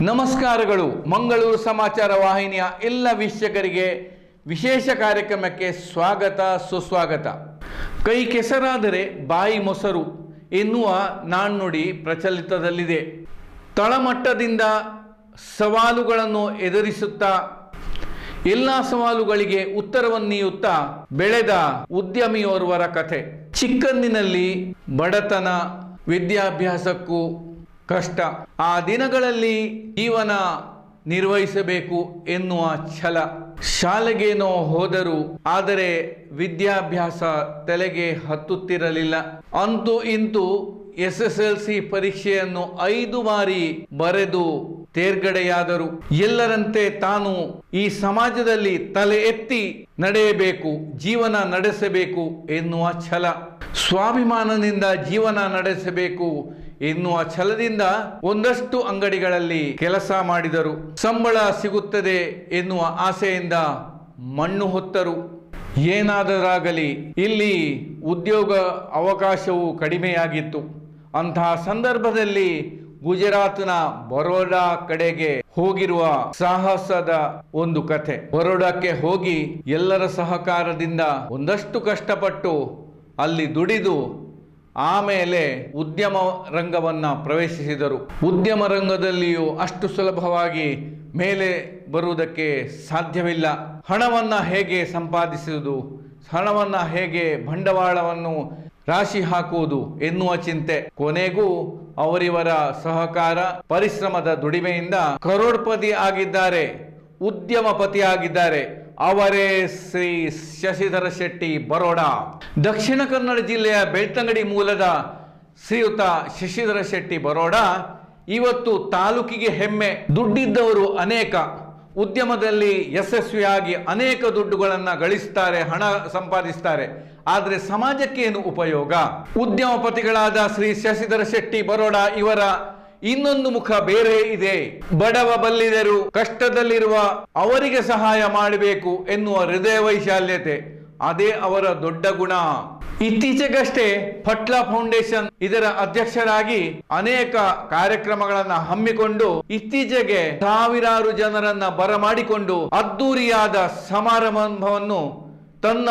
ನಮಸ್ಕಾರಗಳು. ಮಂಗಳೂರು ಸಮಾಚಾರ ವಾಹಿನಿಯ ಎಲ್ಲ ವೀಕ್ಷಕರಿಗೆ ವಿಶೇಷ ಕಾರ್ಯಕ್ರಮಕ್ಕೆ ಸ್ವಾಗತ, ಸುಸ್ವಾಗತ. ಕೈ ಕೆಸರಾದರೆ ಬಾಯಿ ಮೊಸರು ಎನ್ನುವ ನಾಣ್ಣುಡಿ ಪ್ರಚಲಿತದಲ್ಲಿದೆ. ತಳಮಟ್ಟದಿಂದ ಸವಾಲುಗಳನ್ನು ಎದುರಿಸುತ್ತಾ, ಎಲ್ಲ ಸವಾಲುಗಳಿಗೆ ಉತ್ತರವನ್ನೀಯುತ್ತಾ ಬೆಳೆದ ಉದ್ಯಮಿಯೋರ್ವರ ಕಥೆ. ಚಿಕ್ಕಂದಿನಲ್ಲಿ ಬಡತನ ವಿದ್ಯಾಭ್ಯಾಸಕ್ಕೂ ಕಷ್ಟ. ಆ ದಿನಗಳಲ್ಲಿ ಜೀವನ ನಿರ್ವಹಿಸಬೇಕು ಎನ್ನುವ ಛಲ. ಶಾಲೆಗೇನೋ ಹೋದರು ಆದರೆ ವಿದ್ಯಾಭ್ಯಾಸ ತಲೆಗೆ ಹತ್ತುತ್ತಿರಲಿಲ್ಲ. ಅಂತೂ ಇಂತೂ ಎಸ್ ಎಸ್ ಎಲ್ ಸಿ ಪರೀಕ್ಷೆಯನ್ನು ಐದು ಬಾರಿ ಬರೆದು ತೇರ್ಗಡೆಯಾದರು. ಎಲ್ಲರಂತೆ ತಾನು ಈ ಸಮಾಜದಲ್ಲಿ ತಲೆ ಎತ್ತಿ ನಡೆಯಬೇಕು, ಜೀವನ ನಡೆಸಬೇಕು ಎನ್ನುವ ಛಲ. ಸ್ವಾಭಿಮಾನದಿಂದ ಜೀವನ ನಡೆಸಬೇಕು ಎನ್ನುವ ಛಲದಿಂದ ಒಂದಷ್ಟು ಅಂಗಡಿಗಳಲ್ಲಿ ಕೆಲಸ ಮಾಡಿದರು. ಸಂಬಳ ಸಿಗುತ್ತದೆ ಎನ್ನುವ ಆಸೆಯಿಂದ ಮಣ್ಣು ಹೊತ್ತರು. ಏನಾದರಾಗಲಿ ಇಲ್ಲಿ ಉದ್ಯೋಗ ಅವಕಾಶವು ಕಡಿಮೆಯಾಗಿತ್ತು. ಅಂತಹ ಸಂದರ್ಭದಲ್ಲಿ ಗುಜರಾತ್ನ ಬರೋಡಾ ಕಡೆಗೆ ಹೋಗಿರುವ ಸಾಹಸದ ಒಂದು ಕಥೆ. ಬರೋಡಾಕ್ಕೆ ಹೋಗಿ ಎಲ್ಲರ ಸಹಕಾರದಿಂದ ಒಂದಷ್ಟು ಕಷ್ಟಪಟ್ಟು ಅಲ್ಲಿ ದುಡಿದು ಆಮೇಲೆ ಉದ್ಯಮ ರಂಗವನ್ನ ಪ್ರವೇಶಿಸಿದರು. ಉದ್ಯಮ ರಂಗದಲ್ಲಿಯೂ ಅಷ್ಟು ಸುಲಭವಾಗಿ ಮೇಲೆ ಬರುವುದಕ್ಕೆ ಸಾಧ್ಯವಿಲ್ಲ. ಹಣವನ್ನು ಹೇಗೆ ಸಂಪಾದಿಸುವುದು, ಹಣವನ್ನು ಹೇಗೆ ಬಂಡವಾಳವನ್ನು ರಾಶಿ ಹಾಕುವುದು ಎನ್ನುವ ಚಿಂತೆ. ಕೊನೆಗೂ ಅವರಿವರ ಸಹಕಾರ ಪರಿಶ್ರಮದ ದುಡಿಮೆಯಿಂದ ಕರೋಡ್ಪತಿ ಆಗಿದ್ದಾರೆ, ಉದ್ಯಮಪತಿ ಆಗಿದ್ದಾರೆ. ಅವರೇ ಶ್ರೀ ಶಶಿಧರ ಶೆಟ್ಟಿ ಬರೋಡ. ದಕ್ಷಿಣ ಕನ್ನಡ ಜಿಲ್ಲೆಯ ಬೆಳ್ತಂಗಡಿ ಮೂಲದ ಶ್ರೀಯುತ ಶಶಿಧರ ಶೆಟ್ಟಿ ಬರೋಡ. ಇವತ್ತು ತಾಲೂಕಿಗೆ ಹೆಮ್ಮೆ. ದುಡ್ಡಿದ್ದವರು ಅನೇಕ. ಉದ್ಯಮದಲ್ಲಿ ಯಶಸ್ವಿಯಾಗಿ ಅನೇಕ ದುಡ್ಡುಗಳನ್ನು ಗಳಿಸ್ತಾರೆ, ಹಣ ಸಂಪಾದಿಸ್ತಾರೆ. ಆದರೆ ಸಮಾಜಕ್ಕೆ ಏನು ಉಪಯೋಗ? ಉದ್ಯಮಪತಿಗಳಾದ ಶ್ರೀ ಶಶಿಧರ ಶೆಟ್ಟಿ ಬರೋಡ ಇವರ ಇನ್ನೊಂದು ಮುಖ ಬೇರೆ ಇದೆ. ಬಡವ ಬಲ್ಲಿದರು ಕಷ್ಟದಲ್ಲಿರುವ ಅವರಿಗೆ ಸಹಾಯ ಮಾಡಬೇಕು ಎನ್ನುವ ಹೃದಯ ವೈಶಾಲ್ಯತೆ, ಅದೇ ಅವರ ದೊಡ್ಡ ಗುಣ. ಇತ್ತೀಚೆಗಷ್ಟೇ ಫಟ್ಲಾ ಫೌಂಡೇಶನ್ ಇದರ ಅಧ್ಯಕ್ಷರಾಗಿ ಅನೇಕ ಕಾರ್ಯಕ್ರಮಗಳನ್ನ ಹಮ್ಮಿಕೊಂಡು ಇತ್ತೀಚೆಗೆ ಸಾವಿರಾರು ಜನರನ್ನ ಬರಮಾಡಿಕೊಂಡು ಅದ್ದೂರಿಯಾದ ಸಮಾರಂಭವನ್ನು ತನ್ನ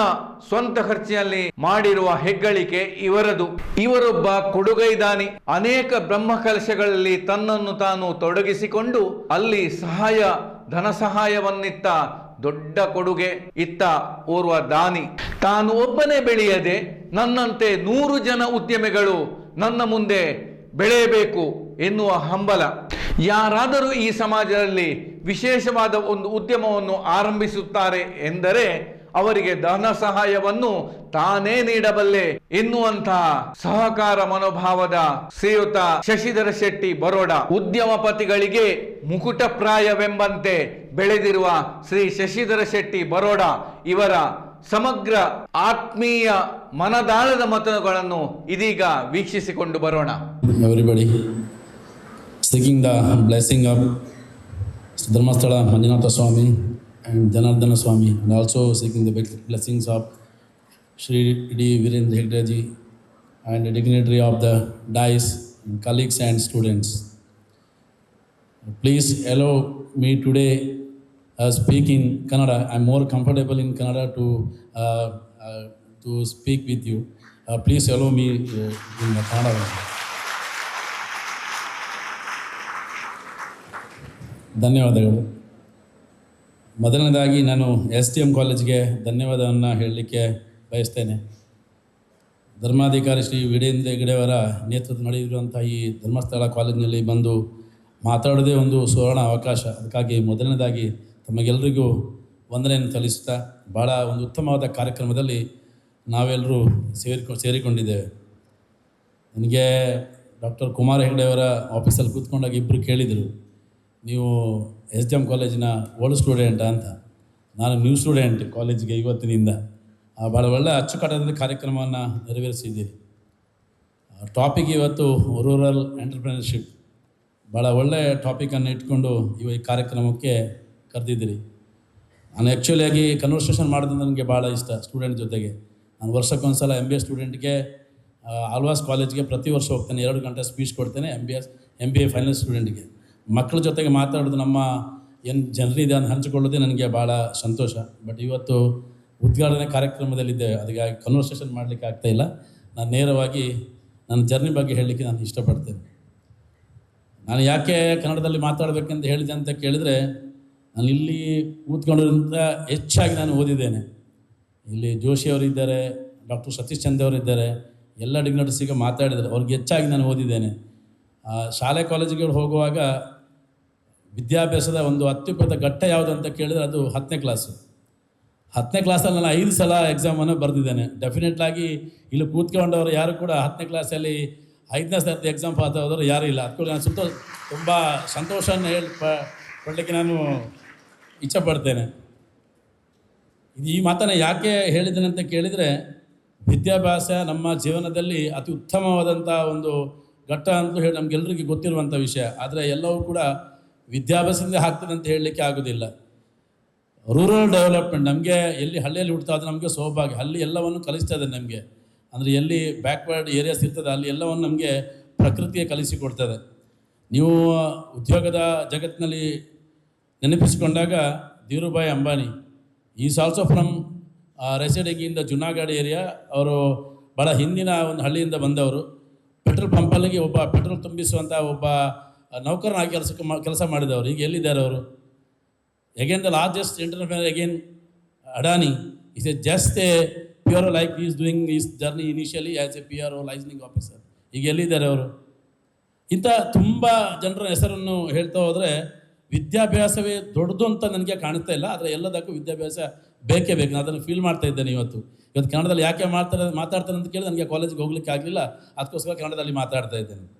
ಸ್ವಂತ ಖರ್ಚಿನಲ್ಲಿ ಮಾಡಿರುವ ಹೆಗ್ಗಳಿಕೆ ಇವರದು. ಇವರೊಬ್ಬ ಕೊಡುಗೈದಾನಿ. ಅನೇಕ ಬ್ರಹ್ಮ ಕಲಶಗಳಲ್ಲಿ ತನ್ನನ್ನು ತಾನು ತೊಡಗಿಸಿಕೊಂಡು ಅಲ್ಲಿ ಸಹಾಯ, ಧನ ಸಹಾಯವನ್ನಿತ್ತ ದೊಡ್ಡ ಕೊಡುಗೆ ಇತ್ತ ಓರ್ವ ದಾನಿ. ತಾನು ಒಬ್ಬನೇ ಬೆಳೆಯದೆ ನನ್ನಂತೆ ನೂರು ಜನ ಉದ್ಯಮಿಗಳು ನನ್ನ ಮುಂದೆ ಬೆಳೆಯಬೇಕು ಎನ್ನುವ ಹಂಬಲ. ಯಾರಾದರೂ ಈ ಸಮಾಜದಲ್ಲಿ ವಿಶೇಷವಾದ ಒಂದು ಉದ್ಯಮವನ್ನು ಆರಂಭಿಸುತ್ತಾರೆ ಎಂದರೆ ಅವರಿಗೆ ಧನ ಸಹಾಯವನ್ನು ತಾನೇ ನೀಡಬಲ್ಲೆ. ಎನ್ನುವಂತಹ ಸಹಕಾರ ಮನೋಭಾವದ ಶ್ರೀಯುತ ಶಶಿಧರ ಶೆಟ್ಟಿ ಬರೋಡ ಉದ್ಯಮಪತಿಗಳಿಗೆ ಮುಕುಟಪ್ರಾಯವೆಂಬಂತೆ ಬೆಳೆದಿರುವ ಶ್ರೀ ಶಶಿಧರ ಶೆಟ್ಟಿ ಬರೋಡ ಇವರ ಸಮಗ್ರ ಆತ್ಮೀಯ ಮನದಾಳದ ಮತಗಳನ್ನು ಇದೀಗ ವೀಕ್ಷಿಸಿಕೊಂಡು ಬರೋಣ. The blessing of Dharmasthala Manjunatha Swami and Janardana Swami, and also seeking the blessings of Sri D. Virendra Hegde ji and the dignitary of the DICE, colleagues and students. Please allow me today uh, speak in Kannada. I'm more comfortable in Kannada to uh, uh, to speak with you. Uh, please allow me uh, in the Kannada. ಧನ್ಯವಾದಗಳು ಮೊದಲನೇದಾಗಿ ನಾನು S T M ಕಾಲೇಜ್ಗೆ ಧನ್ಯವಾದವನ್ನು ಹೇಳಲಿಕ್ಕೆ ಬಯಸ್ತೇನೆ. ಧರ್ಮಾಧಿಕಾರಿ ಶ್ರೀ ವೀರೇಂದ್ರ ಹೆಗಡೆಯವರ ನೇತೃತ್ವ ನಡೆದಿರುವಂಥ ಈ ಧರ್ಮಸ್ಥಳ ಕಾಲೇಜಿನಲ್ಲಿ ಬಂದು ಮಾತಾಡೋದೇ ಒಂದು ಸುವರ್ಣ ಅವಕಾಶ. ಅದಕ್ಕಾಗಿ ಮೊದಲನೇದಾಗಿ ತಮಗೆಲ್ಲರಿಗೂ ವಂದನೆಯನ್ನು ಸಲ್ಲಿಸುತ್ತಾ ಭಾಳ ಒಂದು ಉತ್ತಮವಾದ ಕಾರ್ಯಕ್ರಮದಲ್ಲಿ ನಾವೆಲ್ಲರೂ ಸೇರಿಕೊ, ಸೇರಿಕೊಂಡಿದ್ದೇವೆ. ನನಗೆ ಡಾಕ್ಟರ್ ಕುಮಾರ ಹೆಗಡೆಯವರ ಆಫೀಸಲ್ಲಿ ಕೂತ್ಕೊಂಡಾಗ ಇಬ್ಬರು ಕೇಳಿದರು. ನೀವು ಎಸ್ ಡಿ ಎಂ ಕಾಲೇಜಿನ ಓಲ್ಡ್ ಸ್ಟೂಡೆಂಟ ಅಂತ. ನಾನು ನ್ಯೂ ಸ್ಟೂಡೆಂಟ್ ಕಾಲೇಜಿಗೆ ಇವತ್ತಿನಿಂದ. ಭಾಳ ಒಳ್ಳೆ ಅಚ್ಚುಕಟ್ಟಾದ ಕಾರ್ಯಕ್ರಮವನ್ನು ನೆರವೇರಿಸಿದ್ದೀರಿ. ಟಾಪಿಕ್ ಇವತ್ತು ರೂರಲ್ ಎಂಟರ್ಪ್ರಿನರ್ಶಿಪ್. ಭಾಳ ಒಳ್ಳೆಯ ಟಾಪಿಕನ್ನು ಇಟ್ಕೊಂಡು ಇವ ಈ ಕಾರ್ಯಕ್ರಮಕ್ಕೆ ಕರೆದಿದ್ದೀರಿ. ನಾನು ಆ್ಯಕ್ಚುಲಿಯಾಗಿ ಕನ್ವರ್ಸೇಷನ್ ಮಾಡೋದು ನನಗೆ ಭಾಳ ಇಷ್ಟ ಸ್ಟೂಡೆಂಟ್ ಜೊತೆಗೆ. ನಾನು ವರ್ಷಕ್ಕೊಂದ್ಸಲ ಎಂ ಬಿ ಎಸ್ ಸ್ಟೂಡೆಂಟ್ಗೆ ಆಲ್ವಾಸ್ ಕಾಲೇಜ್ಗೆ ಪ್ರತಿ ವರ್ಷ ಹೋಗ್ತೇನೆ. ಎರಡು ಗಂಟೆ ಸ್ಪೀಚ್ ಕೊಡ್ತೇನೆ M B S M B A final ಸ್ಟೂಡೆಂಟ್ಗೆ. ಮಕ್ಕಳ ಜೊತೆಗೆ ಮಾತಾಡೋದು ನಮ್ಮ ಏನು ಜನರಿದೆ ಅಂತ ಹಂಚಿಕೊಳ್ಳೋದೇ ನನಗೆ ಭಾಳ ಸಂತೋಷ. ಬಟ್ ಇವತ್ತು ಉದ್ಘಾಟನೆ ಕಾರ್ಯಕ್ರಮದಲ್ಲಿದ್ದೆ, ಅದಕ್ಕಾಗಿ ಕನ್ವರ್ಸೇಷನ್ ಮಾಡಲಿಕ್ಕೆ ಆಗ್ತಾ ಇಲ್ಲ. ನಾನು ನೇರವಾಗಿ ನನ್ನ ಜರ್ನಿ ಬಗ್ಗೆ ಹೇಳಲಿಕ್ಕೆ ನಾನು ಇಷ್ಟಪಡ್ತೇನೆ. ನಾನು ಯಾಕೆ ಕನ್ನಡದಲ್ಲಿ ಮಾತಾಡಬೇಕಂತ ಹೇಳಿದೆ ಅಂತ ಕೇಳಿದರೆ, ನಾನು ಇಲ್ಲಿ ಕೂತ್ಕೊಂಡಿರೋದ್ರಿಂದ ಹೆಚ್ಚಾಗಿ ನಾನು ಓದಿದ್ದೇನೆ. ಇಲ್ಲಿ ಜೋಶಿ ಅವರಿದ್ದಾರೆ ಡಾಕ್ಟರ್ ಸತೀಶ್ ಚಂದ್ರ ಅವರಿದ್ದಾರೆ ಎಲ್ಲ ಡಿಗ್ನಟರ್ಸಿಗೆ ಮಾತಾಡಿದ್ದಾರೆ. ಅವ್ರಿಗೆ ಹೆಚ್ಚಾಗಿ ನಾನು ಓದಿದ್ದೇನೆ. ಶಾಲೆ ಕಾಲೇಜುಗಳು ಹೋಗುವಾಗ ವಿದ್ಯಾಭ್ಯಾಸದ ಒಂದು ಅತ್ಯುನ್ನತ ಘಟ್ಟ ಯಾವುದು ಅಂತ ಕೇಳಿದರೆ ಅದು ಹತ್ತನೇ ಕ್ಲಾಸು ಹತ್ತನೇ ಕ್ಲಾಸಲ್ಲಿ ನಾನು ಐದು ಸಲ ಎಕ್ಸಾಮನ್ನು ಬರೆದಿದ್ದೇನೆ. ಡೆಫಿನೆಟ್ಲಾಗಿ ಇಲ್ಲಿ ಕೂತ್ಕೊಂಡವರು ಯಾರು ಕೂಡ ಹತ್ತನೇ ಕ್ಲಾಸಲ್ಲಿ ಐದನೇ ಸರ್ತಿ ಎಕ್ಸಾಮ್ ಪಾಸ್ ಆದವರು ಯಾರೂ ಇಲ್ಲ. ಅದಕ್ಕೂ ನಾನು ಸಂತೋಷ ತುಂಬ ಸಂತೋಷವನ್ನು ಹೇಳಿ ಪಡಲಿಕ್ಕೆ ನಾನು ಇಚ್ಛಪಡ್ತೇನೆ. ಈ ಮಾತನ್ನು ಯಾಕೆ ಹೇಳಿದ್ದೇನೆ ಅಂತ ಕೇಳಿದರೆ ವಿದ್ಯಾಭ್ಯಾಸ ನಮ್ಮ ಜೀವನದಲ್ಲಿ ಅತಿ ಉತ್ತಮವಾದಂಥ ಒಂದು ಘಟ್ಟ ಅಂತ ಹೇಳಿ ನಮಗೆಲ್ಲರಿಗೂ ಗೊತ್ತಿರುವಂಥ ವಿಷಯ. ಆದರೆ ಎಲ್ಲವೂ ಕೂಡ ವಿದ್ಯಾಭ್ಯಾಸದಿಂದ ಆಗ್ತದೆ ಅಂತ ಹೇಳಲಿಕ್ಕೆ ಆಗೋದಿಲ್ಲ. ರೂರಲ್ ಡೆವಲಪ್ಮೆಂಟ್ ನಮಗೆ ಎಲ್ಲಿ ಹಳ್ಳಿಯಲ್ಲಿ ಹುಡ್ತಾ ಆದರೆ ನಮಗೆ ಸೌಭಾಗ್ಯ. ಅಲ್ಲಿ ಎಲ್ಲವನ್ನು ಕಲಿಸ್ತಾ ಇದೆ ನಮಗೆ. ಅಂದರೆ ಎಲ್ಲಿ ಬ್ಯಾಕ್ವರ್ಡ್ ಏರಿಯಾಸ್ ಇರ್ತದೆ, ಅಲ್ಲಿ ಎಲ್ಲವನ್ನು ನಮಗೆ ಪ್ರಕೃತಿಯೇ ಕಲಿಸಿಕೊಡ್ತದೆ ನೀವು ಉದ್ಯೋಗದ ಜಗತ್ತಿನಲ್ಲಿ ನೆನಪಿಸಿಕೊಂಡಾಗ Dhirubhai Ambani is also from residing in the Junagadh area ಅವರು ಭಾಳ ಹಿಂದಿನ ಒಂದು ಹಳ್ಳಿಯಿಂದ ಬಂದವರು. ಪೆಟ್ರೋಲ್ ಪಂಪಲ್ಲಿಗೆ ಒಬ್ಬ ಪೆಟ್ರೋಲ್ ತುಂಬಿಸುವಂಥ ಒಬ್ಬ ನೌಕರನಾಗಿ ಕೆಲಸಕ್ಕೆ ಕೆಲಸ ಮಾಡಿದವರು. ಈಗ ಎಲ್ಲಿದ್ದಾರೆ ಅವರು? Again, the largest entrepreneur again is a just a pure life is doing is journey initially as a P R PRO liaisoning officer ಈಗ ಎಲ್ಲಿದ್ದಾರೆ ಅವರು? ಇಂಥ ತುಂಬ ಜನರ ಹೆಸರನ್ನು ಹೇಳ್ತಾ ಹೋದರೆ, ವಿದ್ಯಾಭ್ಯಾಸವೇ ದೊಡ್ಡದು ಅಂತ ನನಗೆ ಕಾಣಿಸ್ತಾ ಇಲ್ಲ. ಆದರೆ ಎಲ್ಲದಕ್ಕೂ ವಿದ್ಯಾಭ್ಯಾಸ ಬೇಕೇ ಬೇಕು. ನಾನು ಅದನ್ನು ಫೀಲ್ ಮಾಡ್ತಾ ಇದ್ದೇನೆ ಇವತ್ತು. ಇವತ್ತು ಕನ್ನಡದಲ್ಲಿ ಯಾಕೆ ಮಾಡ್ತಾರೆ ಮಾತಾಡ್ತಾರೆ ಅಂತ ಕೇಳಿ ನನಗೆ ಕಾಲೇಜಿಗೆ ಹೋಗ್ಲಿಕ್ಕೆ ಆಗಲಿಲ್ಲ. ಅದಕ್ಕೋಸ್ಕರ ಕನ್ನಡದಲ್ಲಿ ಮಾತಾಡ್ತಾ ಇದ್ದೇನೆ.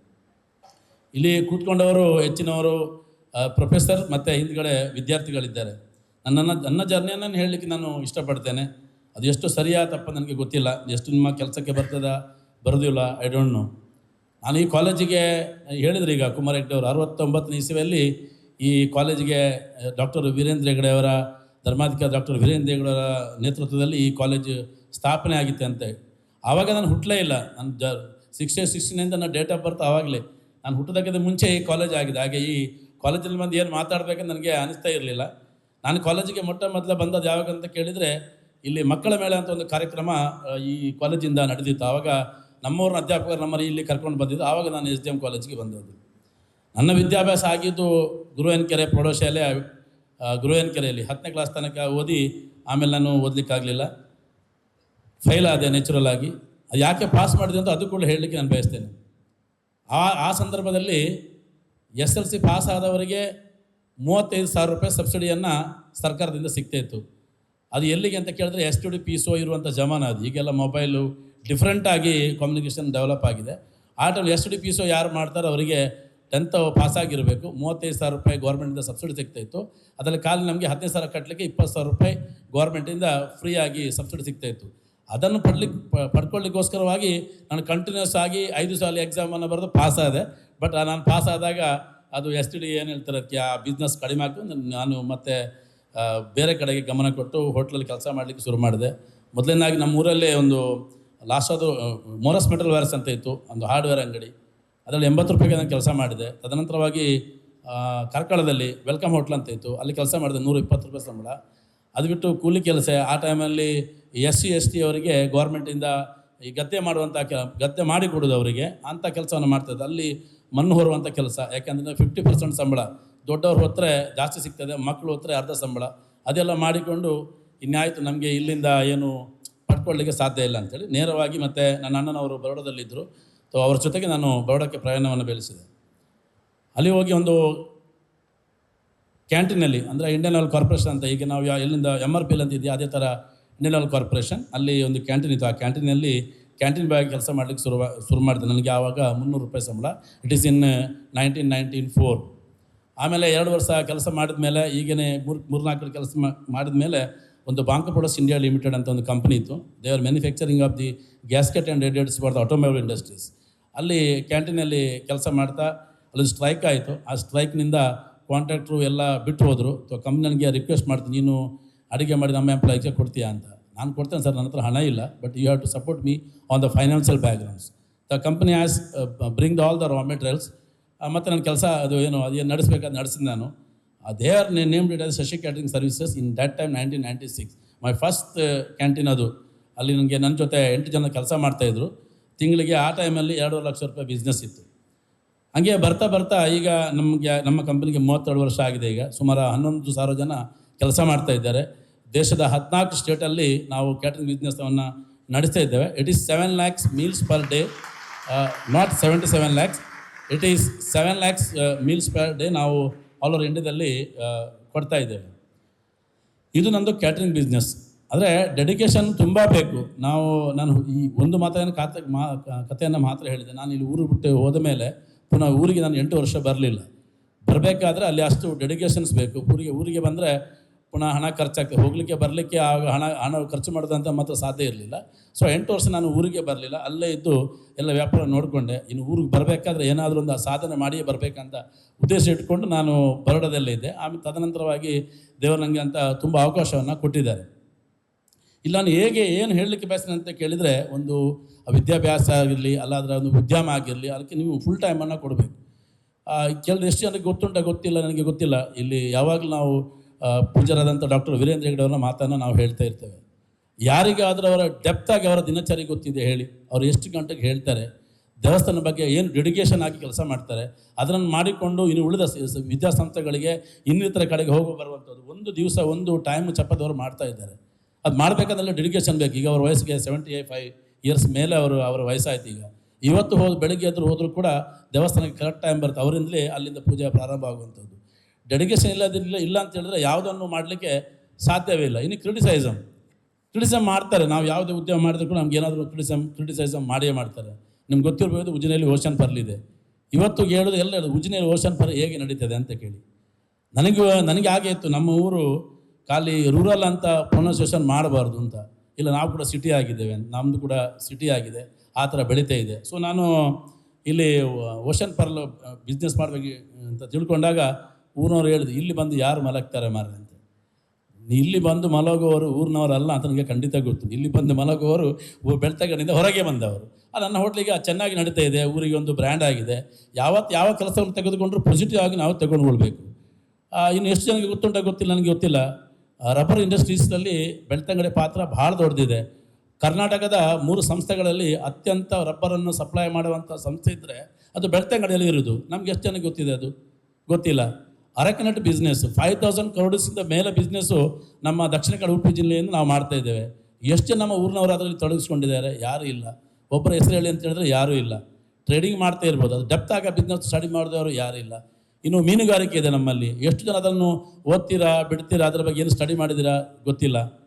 ಇಲ್ಲಿ ಕೂತ್ಕೊಂಡವರು, ಹೆಚ್ಚಿನವರು ಪ್ರೊಫೆಸರ್ ಮತ್ತು ಹಿಂದ್ಗಡೆ ವಿದ್ಯಾರ್ಥಿಗಳಿದ್ದಾರೆ. ನನ್ನನ್ನು ನನ್ನ ಜರ್ನಿಯನ್ನು ಹೇಳಲಿಕ್ಕೆ ನಾನು ಇಷ್ಟಪಡ್ತೇನೆ. ಅದು ಎಷ್ಟು ಸರಿಯಾ ತಪ್ಪ ನನಗೆ ಗೊತ್ತಿಲ್ಲ. ಎಷ್ಟು ನಿಮ್ಮ ಕೆಲಸಕ್ಕೆ ಬರ್ತದ, ಬರೋದಿಲ್ಲ ಐ ಡೋಂಟ್ ನೋ ನಾನು ಈ ಕಾಲೇಜಿಗೆ, ಹೇಳಿದ್ರು ಈಗ ಕುಮಾರ್ ಹೆಗ್ಡೆ ಅವರು, ಅರವತ್ತೊಂಬತ್ತನೇ ಇಸವಿಯಲ್ಲಿ ಈ ಕಾಲೇಜಿಗೆ, ಡಾಕ್ಟರ್ ವೀರೇಂದ್ರ ಹೆಗ್ಡೆ ಅವರ ಧರ್ಮಾಧಿಕಾರಿ ಡಾಕ್ಟರ್ ವೀರೇಂದ್ರ ಹೆಗ್ಡೆ ಅವರ ನೇತೃತ್ವದಲ್ಲಿ ಈ ಕಾಲೇಜು ಸ್ಥಾಪನೆ ಆಗಿತ್ತೆ ಅಂತ ಆವಾಗ ನಾನು ಹುಟ್ಟಲೇ ಇಲ್ಲ. ನನ್ನ ಜ ಸಿಕ್ಸ್ಟಿ ಸಿಕ್ಸ್ಟಿನಿಂದ ನನ್ನ ಡೇಟ್ ಆಫ್ ಬರ್ತ್ ಆವಾಗಲೇ. ನಾನು ಹುಟ್ಟೋದಕ್ಕಿಂತ ಮುಂಚೆ ಈ ಕಾಲೇಜ್ ಆಗಿದೆ ಹಾಗೆ ಈ ಕಾಲೇಜಲ್ಲಿ ಬಂದು ಏನು ಮಾತಾಡಬೇಕಂತ ನನಗೆ ಅನಿಸ್ತಾ ಇರಲಿಲ್ಲ. ನಾನು ಕಾಲೇಜಿಗೆ ಮೊಟ್ಟ ಮೊದಲ ಬಂದದ್ದು ಯಾವಾಗ ಅಂತ ಕೇಳಿದರೆ ಇಲ್ಲಿ ಮಕ್ಕಳ ಮೇಳ ಅಂತ ಒಂದು ಕಾರ್ಯಕ್ರಮ ಈ ಕಾಲೇಜಿಂದ ನಡೆದಿತ್ತು. ಆವಾಗ ನಮ್ಮೂರಿನ ಅಧ್ಯಾಪಕರು ನಮ್ಮನ್ನು ಇಲ್ಲಿ ಕರ್ಕೊಂಡು ಬಂದಿದ್ದು. ಆವಾಗ ನಾನು ಎಸ್ ಡಿ ಎಂ ಕಾಲೇಜಿಗೆ ಬಂದದ್ದು. ನನ್ನ ವಿದ್ಯಾಭ್ಯಾಸ ಆಗಿದ್ದು ಗುರುವನಕೆರೆ ಪ್ರೌಢಶಾಲೆ ಗುರುವನಕೆರೆಯಲ್ಲಿ ಹತ್ತನೇ ಕ್ಲಾಸ್ ತನಕ ಓದಿ ಆಮೇಲೆ ನಾನು ಓದಲಿಕ್ಕಾಗಲಿಲ್ಲ ಫೈಲ್ ಆದೆ ನ್ಯಾಚುರಲ್ ಆಗಿ. ಯಾಕೆ ಪಾಸ್ ಮಾಡಿದೆ ಅಂತ ಅದು ಕೂಡ ಹೇಳಲಿಕ್ಕೆ ನಾನು ಬಯಸ್ತೇನೆ. ಆ ಆ ಸಂದರ್ಭದಲ್ಲಿ ಎಸ್ ಎಲ್ ಸಿ ಪಾಸ್ ಆದವರಿಗೆ ಮೂವತ್ತೈದು ಸಾವಿರ ರೂಪಾಯಿ ಸಬ್ಸಿಡಿಯನ್ನು ಸರ್ಕಾರದಿಂದ ಸಿಗ್ತಾ ಇತ್ತು. ಅದು ಎಲ್ಲಿಗೆ ಅಂತ ಕೇಳಿದ್ರೆ S T D, P C O ಇರುವಂಥ ಜಮಾನ ಅದು. ಈಗೆಲ್ಲ ಮೊಬೈಲು ಡಿಫ್ರೆಂಟಾಗಿ ಕಮ್ಯುನಿಕೇಷನ್ ಡೆವಲಪ್ ಆಗಿದೆ. ಆ time S T D, P C O ಯಾರು ಮಾಡ್ತಾರೋ ಅವರಿಗೆ ಟೆಂತ್ ಪಾಸ್ ಆಗಿರಬೇಕು ಮೂವತ್ತೈದು ಸಾವಿರ ರೂಪಾಯಿ ಗೌರ್ಮೆಂಟಿಂದ ಸಬ್ಸಿಡಿ ಸಿಗ್ತಾ ಇತ್ತು. ಅದರಲ್ಲಿ ಕಾಲು ನಮಗೆ ಹದಿನೈದು ಸಾವಿರ ಕಟ್ಟಲಿಕ್ಕೆ ಇಪ್ಪತ್ತು ಸಾವಿರ ರೂಪಾಯಿ ಗೌರ್ಮೆಂಟಿಂದ ಫ್ರೀಯಾಗಿ ಸಬ್ಸಿಡಿ ಸಿಗ್ತಾ ಇತ್ತು. ಅದನ್ನು ಪಡ್ಲಿಕ್ಕೆ ಪಡ್ಕೊಳ್ಳಿಕ್ಕೋಸ್ಕರವಾಗಿ ನಾನು ಕಂಟಿನ್ಯೂಸ್ ಆಗಿ ಐದು ಸಾಲ ಎಕ್ಸಾಮನ್ನು ಬರೆದು ಪಾಸ್ ಆದೆ. ಬಟ್ ನಾನು ಪಾಸ್ ಆದಾಗ ಅದು ಎಸ್ ಟಿ ಡಿ ಏನು ಹೇಳ್ತಾರೆ ಆ ಬಿಸ್ನೆಸ್ ಕಡಿಮೆ ಆಯ್ತು ನಾನು ಮತ್ತೆ ಬೇರೆ ಕಡೆಗೆ ಗಮನ ಕೊಟ್ಟು ಹೋಟ್ಲಲ್ಲಿ ಕೆಲಸ ಮಾಡಲಿಕ್ಕೆ ಶುರು ಮಾಡಿದೆ. ಮೊದಲನೇದಾಗಿ ನಮ್ಮ ಊರಲ್ಲೇ ಒಂದು ಲಾಸ್ಟ್ ಅದು ಮೋರಸ್ ಮೆಟಲ್ ವೇರ್ಸ್ ಅಂತ ಇತ್ತು, ಒಂದು ಹಾರ್ಡ್ವೇರ್ ಅಂಗಡಿ. ಅದರಲ್ಲಿ ಎಂಬತ್ತು ರೂಪಾಯಿಗೆ ನಾನು ಕೆಲಸ ಮಾಡಿದೆ. ತದನಂತರವಾಗಿ ಕಾರ್ಕಳದಲ್ಲಿ ವೆಲ್ಕಮ್ ಹೋಟ್ಲ್ ಅಂತ ಇತ್ತು. ಅಲ್ಲಿ ಕೆಲಸ ಮಾಡಿದೆ, ನೂರ ಇಪ್ಪತ್ತು ರೂಪಾಯಿ ಸಂಬಳ. ಅದು ಬಿಟ್ಟು ಕೂಲಿ ಕೆಲಸ, ಆ ಟೈಮಲ್ಲಿ ಎಸ್ ಸಿ ಎಸ್ ಟಿ ಅವರಿಗೆ ಗೌರ್ಮೆಂಟಿಂದ ಈ ಗದ್ದೆ ಮಾಡುವಂಥ ಕೆ ಗದ್ದೆ ಮಾಡಿ ಕೊಡೋದು ಅವರಿಗೆ. ಅಂಥ ಕೆಲಸವನ್ನು ಮಾಡ್ತದೆ ಅಲ್ಲಿ ಮಣ್ಣು ಹೊರುವಂಥ ಕೆಲಸ. ಯಾಕೆಂದರೆ ಫಿಫ್ಟಿ ಪರ್ಸೆಂಟ್ ಸಂಬಳ. ದೊಡ್ಡವ್ರು ಹೊತ್ತರೆ ಜಾಸ್ತಿ ಸಿಗ್ತದೆ ಮಕ್ಕಳು ಹೊತ್ತರೆ ಅರ್ಧ ಸಂಬಳ. ಅದೆಲ್ಲ ಮಾಡಿಕೊಂಡು ಇನ್ಯಾಯಿತು ನಮಗೆ ಇಲ್ಲಿಂದ ಏನು ಪಡ್ಕೊಳ್ಳಿಕ್ಕೆ ಸಾಧ್ಯ ಇಲ್ಲ ಅಂತೇಳಿ ನೇರವಾಗಿ ಮತ್ತು ನನ್ನ ಅಣ್ಣನವರು ಬರೋಡದಲ್ಲಿದ್ದರು ಸೊ ಅವ್ರ ಜೊತೆಗೆ ನಾನು ಬರೋಡಕ್ಕೆ ಪ್ರಯಾಣವನ್ನು ಬೆಳೆಸಿದೆ. ಅಲ್ಲಿ ಹೋಗಿ ಒಂದು ಕ್ಯಾಂಟೀನಲ್ಲಿ ಅಂದರೆ ಇಂಡಿಯನ್ ಆಯಿಲ್ ಕಾರ್ಪೊರೇಷನ್ ಅಂತ, ಈಗ ನಾವು ಯಾ- ಎಲ್ಲಿಂದ ಎಂ ಆರ್ ಪಿ ಎಲ್ ಅಂತ ಅದೇ ಥರ ಇಂಡಿಯನ್ ಆಯಿಲ್ ಕಾರ್ಪೊರೇಷನ್ ಅಲ್ಲಿ ಒಂದು ಕ್ಯಾಂಟೀನ್ ಇತ್ತು. ಆ ಕ್ಯಾಂಟೀನಲ್ಲಿ ಕ್ಯಾಂಟೀನ್ ಬಾಯ್ ಕೆಲಸ ಮಾಡಲಿಕ್ಕೆ ಶುರು ಶುರು ಮಾಡಿದೆ. ನನಗೆ ಆವಾಗ ಮುನ್ನೂರು ರೂಪಾಯಿ ಸಂಬಳ. It is in nineteen nineteen four ಆಮೇಲೆ ಎರಡು ವರ್ಷ ಕೆಲಸ ಮಾಡಿದ ಮೇಲೆ ಈಗೇನೆ ಮೂರು, ಮೂರ್ನಾಲ್ಕು ಕೆಲಸ ಮಾಡಿದ ಮೇಲೆ ಒಂದು ಬಾಂಕ ಪ್ರೊಡಕ್ಟ್ಸ್ ಇಂಡಿಯಾ ಲಿಮಿಟೆಡ್ ಅಂತ ಒಂದು ಕಂಪ್ನಿ ಇತ್ತು. They are manufacturing of the gasket and radiates for the automobile industries ಅಲ್ಲಿ ಕ್ಯಾಂಟೀನಲ್ಲಿ ಕೆಲಸ ಮಾಡ್ತಾ, ಅಲ್ಲಿ ಸ್ಟ್ರೈಕ್ ಆಯಿತು. ಆ ಸ್ಟ್ರೈಕ್ನಿಂದ ಕಾಂಟ್ರಾಕ್ಟ್ರು ಎಲ್ಲ ಬಿಟ್ಟು ಹೋದರು. ಕಂಪ್ನಿ ನನಗೆ ರಿಕ್ವೆಸ್ಟ್ ಮಾಡ್ತೀನಿ ನೀನು ಅಡುಗೆ ಮಾಡಿ ನಮ್ಮ ಎಂಪ್ಲಾಯ್ಗೆ ಕೊಡ್ತೀಯಾ ಅಂತ. ನಾನು ಕೊಡ್ತೇನೆ ಸರ್ ನನ್ನ ಹತ್ರ ಹಣ ಇಲ್ಲ but you have to support me on the financial backgrounds the company as bring all the raw materials ಮತ್ತು ನನ್ನ ಕೆಲಸ ಅದು ಏನು ಅದೇನು ನಡೆಸಬೇಕಾದ ನಡೆಸಿದ ನಾನು. They are name it as Shashi catering services in that time nineteen ninety six my first canteen ಅದು. ಅಲ್ಲಿ ನನಗೆ ನನ್ನ ಜೊತೆ ಎಂಟು ಜನ ಕೆಲಸ ಮಾಡ್ತಾಯಿದ್ರು ತಿಂಗಳಿಗೆ ಆ ಟೈಮಲ್ಲಿ ಎರಡೂವರೆ ಲಕ್ಷ ರೂಪಾಯಿ ಬಿಸ್ನೆಸ್ ಇತ್ತು. ಹಾಗೆ ಬರ್ತಾ ಬರ್ತಾ ಈಗ ನಮಗೆ, ನಮ್ಮ ಕಂಪ್ನಿಗೆ ಮೂವತ್ತೆರಡು ವರ್ಷ ಆಗಿದೆ ಈಗ. ಸುಮಾರು ಹನ್ನೊಂದು ಸಾವಿರ ಜನ ಕೆಲಸ ಮಾಡ್ತಾ ಇದ್ದಾರೆ. ದೇಶದ ಹದಿನಾಲ್ಕು ಸ್ಟೇಟಲ್ಲಿ ನಾವು ಕ್ಯಾಟ್ರಿಂಗ್ ಬಿಸ್ನೆಸ್ವನ್ನು ನಡೆಸ್ತಾ ಇದ್ದೇವೆ. It is seven lakhs meals per day not seventy seven lakhs it is seven lakhs meals per day ನಾವು ಆಲ್ ಓವರ್ ಇಂಡಿಯಾದಲ್ಲಿ ಕೊಡ್ತಾ ಇದ್ದೇವೆ. ಇದು ನಂದು ಕ್ಯಾಟ್ರಿಂಗ್ ಬಿಸ್ನೆಸ್ ಆದರೆ ಡೆಡಿಕೇಶನ್ ತುಂಬ ಬೇಕು. ನಾವು, ನಾನು ಈ ಒಂದು ಮಾತನ್ನು ಕಾತ, ಮಾ, ಕಥೆಯನ್ನು ಮಾತ್ರ ಹೇಳಿದೆ. ನಾನು ಇಲ್ಲಿ ಊರು ಬಿಟ್ಟು ಹೋದ ಮೇಲೆ ಪುನಃ ಊರಿಗೆ ನಾನು ಎಂಟು ವರ್ಷ ಬರಲಿಲ್ಲ. ಬರಬೇಕಾದ್ರೆ ಅಲ್ಲಿ ಅಷ್ಟು ಡೆಡಿಕೇಶನ್ಸ್ ಬೇಕು. ಊರಿಗೆ ಊರಿಗೆ ಬಂದರೆ ಪುನಃ ಹಣ ಖರ್ಚಾಗ್ತದೆ. ಹೋಗಲಿಕ್ಕೆ ಬರಲಿಕ್ಕೆ ಆಗ ಹಣ ಹಣ ಖರ್ಚು ಮಾಡೋದಂತ ಮಾತ್ರ ಸಾಧ್ಯ ಇರಲಿಲ್ಲ. ಸೊ ಎಂಟು ವರ್ಷ ನಾನು ಊರಿಗೆ ಬರಲಿಲ್ಲ. ಅಲ್ಲೇ ಇದ್ದು ಎಲ್ಲ ವ್ಯಾಪಾರ ನೋಡಿಕೊಂಡೆ. ಇನ್ನು ಊರಿಗೆ ಬರಬೇಕಾದ್ರೆ ಏನಾದರೂ ಒಂದು ಸಾಧನೆ ಮಾಡಿಯೇ ಬರಬೇಕಂತ ಉದ್ದೇಶ ಇಟ್ಕೊಂಡು ನಾನು ಬರೋಡದಲ್ಲೇ ಇದ್ದೆ. ಆಮೇಲೆ ತದನಂತರವಾಗಿ ದೇವರು ನನಗೆ ಅಂತ ತುಂಬ ಅವಕಾಶವನ್ನು ಕೊಟ್ಟಿದ್ದಾರೆ. ಇಲ್ಲ, ನಾನು ಹೇಗೆ ಏನು ಹೇಳಲಿಕ್ಕೆ ಬಯಸ್ತೇನೆ ಅಂತ ಕೇಳಿದರೆ ಒಂದು ವಿದ್ಯಾಭ್ಯಾಸ ಆಗಿರಲಿ, ಅಲ್ಲಾದರೆ ಒಂದು ಉದ್ಯಮ ಆಗಿರಲಿ, ಅದಕ್ಕೆ ನೀವು ಫುಲ್ ಟೈಮನ್ನು ಕೊಡಬೇಕು. ಕೆಲವು ಎಷ್ಟು ಜನಕ್ಕೆ ಗೊತ್ತುಂಟ ಗೊತ್ತಿಲ್ಲ, ನನಗೆ ಗೊತ್ತಿಲ್ಲ. ಇಲ್ಲಿ ಯಾವಾಗಲೂ ನಾವು ಆ, ಪೂಜ್ಯರಾದಂಥ ಡಾಕ್ಟರ್ ವೀರೇಂದ್ರ ಹೆಗ್ಡೆ ಅವರ ಮಾತನ್ನು ನಾವು ಹೇಳ್ತಾ ಇರ್ತೇವೆ. ಯಾರಿಗಾದರೂ ಅವರ ಡೆಪ್ತಾಗಿ ಅವರ ದಿನಚರಿ ಗೊತ್ತಿದೆ ಹೇಳಿ ಅವರು ಎಷ್ಟು ಗಂಟೆಗೆ ಹೇಳ್ತಾರೆ ದೇವಸ್ಥಾನ ಬಗ್ಗೆ ಏನು ಡೆಡಿಕೇಶನ್ ಆಗಿ ಕೆಲಸ ಮಾಡ್ತಾರೆ ಅದನ್ನು ಮಾಡಿಕೊಂಡು ಇನ್ನು ಉಳಿದ ವಿದ್ಯಾಸಂಸ್ಥೆಗಳಿಗೆ ಇನ್ನಿತರ ಕಡೆಗೆ ಹೋಗಿ ಬರುವಂಥದ್ದು ಒಂದು ದಿವಸ ಒಂದು ಟೈಮ್ ಚಪ್ಪದವರು ಮಾಡ್ತಾ ಇದ್ದಾರೆ. ಅದು ಮಾಡಬೇಕಂದ್ರೆ ಡೆಡಿಕೇಶನ್ ಬೇಕು. ಈಗ ಅವ್ರ ವಯಸ್ಸಿಗೆ ಸೆವೆಂಟಿ ಫೈವ್ ಇಯರ್ಸ್ ಮೇಲೆ ಅವರು ಅವರ ವಯಸ್ಸಾಯ್ತು ಈಗ. ಇವತ್ತು ಹೋದ ಬೆಳಗ್ಗೆ ಎದ್ರು ಹೋದರೂ ಕೂಡ ದೇವಸ್ಥಾನಕ್ಕೆ ಕರೆಕ್ಟ್ ಟೈಮ್ ಬರುತ್ತೆ. ಅವರಿಂದಲೇ ಅಲ್ಲಿಂದ ಪೂಜೆ ಪ್ರಾರಂಭ ಆಗುವಂಥದ್ದು. ಡೆಡಿಕೇಶನ್ ಇಲ್ಲದಿರಲಿಲ್ಲ ಇಲ್ಲ ಅಂತ ಹೇಳಿದ್ರೆ ಯಾವುದನ್ನು ಮಾಡಲಿಕ್ಕೆ ಸಾಧ್ಯವೇ ಇಲ್ಲ. ಇನ್ನು ಕ್ರಿಟಿಸೈಸಮ್ ಕ್ರಿಟಿಸಮ್ ಮಾಡ್ತಾರೆ. ನಾವು ಯಾವುದೇ ಉದ್ಯಮ ಮಾಡಿದ್ರು ಕೂಡ ನಮ್ಗೆ ಏನಾದರೂ ಕ್ರಿಟಿಸಮ್ ಕ್ರಿಟಿಸೈಸಮ್ ಮಾಡೇ ಮಾಡ್ತಾರೆ. ನಿಮ್ಗೆ ಗೊತ್ತಿರಬಹುದು ಉಜಿನೆಯಲ್ಲಿ ಓಷನ್ ಪರ್ಲಿದೆ ಇವತ್ತು ಹೇಳೋದು ಎಲ್ಲ ಹೇಳೋದು ಉಜಿನೆಯಲ್ಲಿ ಓಷನ್ ಪರ್ ಹೇಗೆ ನಡೀತದೆ ಅಂತ ಕೇಳಿ. ನನಗೆ ನನಗೆ ಹಾಗೆ ಇತ್ತು. ನಮ್ಮ ಊರು ಖಾಲಿ ರೂರಲ್ ಅಂತ ಪ್ರೊನೌನ್ಸಿಯೇಷನ್ ಮಾಡಬಾರ್ದು ಅಂತ. ಇಲ್ಲ, ನಾವು ಕೂಡ ಸಿಟಿ ಆಗಿದ್ದೇವೆ. ನಮ್ಮದು ಕೂಡ ಸಿಟಿ ಆಗಿದೆ. ಆ ಥರ ಬೆಳೀತಾ ಇದೆ. ಸೊ ನಾನು ಇಲ್ಲಿ ಓಷನ್ ಪರ್ಲ್ ಬಿಸ್ನೆಸ್ ಮಾಡಬೇಕು ಅಂತ ತಿಳ್ಕೊಂಡಾಗ ಊರಿನವ್ರು ಹೇಳಿದ್ರು ಇಲ್ಲಿ ಬಂದು ಯಾರು ಮಲಗ್ತಾರೆ ಮಾರ್ರೆ? ಅಂತ. ಇಲ್ಲಿ ಬಂದು ಮಲಗುವವರು ಊರಿನವರಲ್ಲ ಅಂತ ನನಗೆ ಖಂಡಿತ ಗೊತ್ತು. ಇಲ್ಲಿ ಬಂದು ಮಲಗುವವರು ಬೆಳ್ತಗಡಿಂದ ಹೊರಗೆ ಬಂದವರು. ಆ ನನ್ನ ಹೋಟ್ಲಿಗೆ ಚೆನ್ನಾಗಿ ನಡೀತಾ ಇದೆ ಊರಿಗೆ ಒಂದು ಬ್ರ್ಯಾಂಡ್ ಆಗಿದೆ. ಯಾವತ್ತು ಯಾವ ಕೆಲಸವನ್ನು ತೆಗೆದುಕೊಂಡ್ರೂ ಪಾಸಿಟಿವ್ ಆಗಿ ನಾವು ತಗೊಂಡ್ಕೊಳ್ಬೇಕು ಆ, ಇನ್ನು ಎಷ್ಟು ಜನಕ್ಕೆ ಗೊತ್ತುಂಟ ಗೊತ್ತಿಲ್ಲ ನನಗೆ ಗೊತ್ತಿಲ್ಲ. ರಬ್ಬರ್ ಇಂಡಸ್ಟ್ರೀಸ್ನಲ್ಲಿ ಬೆಳ್ತಂಗಡಿ ಪಾತ್ರ ಭಾಳ ದೊಡ್ಡದಿದೆ. ಕರ್ನಾಟಕದ ಮೂರು ಸಂಸ್ಥೆಗಳಲ್ಲಿ ಅತ್ಯಂತ ರಬ್ಬರನ್ನು ಸಪ್ಲೈ ಮಾಡುವಂಥ ಸಂಸ್ಥೆ ಇದ್ದರೆ ಅದು ಬೆಳ್ತಂಗಡಿಯಲ್ಲಿ ಇರೋದು ನಮ್ಗೆ ಎಷ್ಟು ಜನಕ್ಕೆ ಗೊತ್ತಿದೆ ಅದು? ಗೊತ್ತಿಲ್ಲ. ಅರಕನಟ್ ಬಿಸ್ನೆಸ್ ಫೈವ್ ತೌಸಂಡ್ ಇಂದ ಮೇಲೆ ಬಿಸ್ನೆಸ್ಸು ನಮ್ಮ ದಕ್ಷಿಣ ಕನ್ನಡ, ಉಡುಪಿ ಜಿಲ್ಲೆಯಿಂದ ನಾವು ಮಾಡ್ತಾ ಇದ್ದೇವೆ. ಎಷ್ಟು ನಮ್ಮ ಊರಿನವರು ಅದರಲ್ಲಿ ತೊಡಗಿಸ್ಕೊಂಡಿದ್ದಾರೆ? ಯಾರೂ ಇಲ್ಲ. ಒಬ್ಬರ ಹೆಸರು ಹೇಳಿ ಅಂತ ಹೇಳಿದ್ರೆ ಯಾರೂ ಇಲ್ಲ. ಟ್ರೇಡಿಂಗ್ ಮಾಡ್ತಾ ಇರ್ಬೋದು. ಅದು ಡೆಪ್ತ್ ಆಗ ಬಿಸ್ನೆಸ್ ಸ್ಟಡಿ ಮಾಡಿದವರು ಯಾರೂ ಇಲ್ಲ. ಇನ್ನು ಮೀನುಗಾರಿಕೆ ಇದೆ ನಮ್ಮಲ್ಲಿ. ಎಷ್ಟು ಜನ ಅದನ್ನು ಓದ್ತೀರಾ, ಬಿಡ್ತೀರಾ, ಅದರ ಬಗ್ಗೆ ಏನು ಸ್ಟಡಿ ಮಾಡಿದ್ದೀರಾ ಗೊತ್ತಿಲ್ಲ.